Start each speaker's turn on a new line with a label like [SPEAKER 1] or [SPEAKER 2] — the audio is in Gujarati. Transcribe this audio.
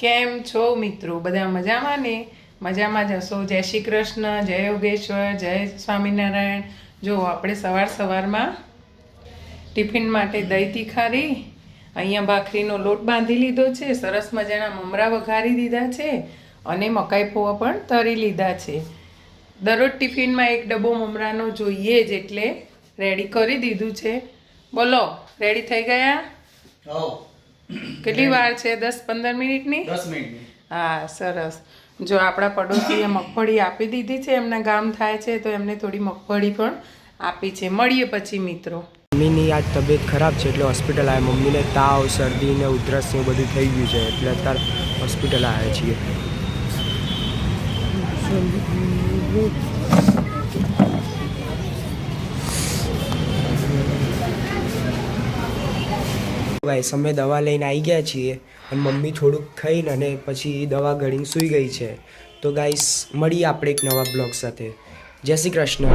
[SPEAKER 1] કેમ છો મિત્રો? બધા મજામાં ને? મજામાં જશો જય શ્રી કૃષ્ણ, જય યોગેશ્વર, જય સ્વામિનારાયણ. જો આપણે સવાર સવારમાં ટિફિન માટે દહીં તીખારી, અહીંયા ભાખરીનો લોટ બાંધી લીધો છે, સરસ મજાના મમરા વઘારી દીધા છે અને મકાઈ પૌવા પણ તરી લીધા છે. દરરોજ ટિફિનમાં એક ડબ્બો મમરાનો જોઈએ જ એટલે રેડી કરી દીધું છે. બોલો રેડી થઈ ગયા? કેટલી વાર છે? દસ પંદર મિનિટની?
[SPEAKER 2] દસ મિનિટની.
[SPEAKER 1] હા સરસ. જો આપણા પડોશીએ મગફળી આપી દીધી છે એમના ગામ થાય છે તો એમને થોડી મગફળી પણ આપી છે. મળીએ પછી મિત્રો.
[SPEAKER 3] મમ્મીની આજ તબિયત ખરાબ છે એટલે હોસ્પિટલ આવે મમ્મીને તાવ શરદી ને ઉધરસ ને એવું બધું થઈ ગયું છે એટલે અત્યારે હોસ્પિટલ આવે છીએ. ગાઈસ અમે દવા લઈને આવી ગયા છીએ અને મમ્મી થોડુંક ખાઈને અને પછી દવા ગળીને સૂઈ ગઈ છે. તો ગાઈસ મળીએ આપણે એક નવા બ્લોગ સાથે. જય શ્રી કૃષ્ણ.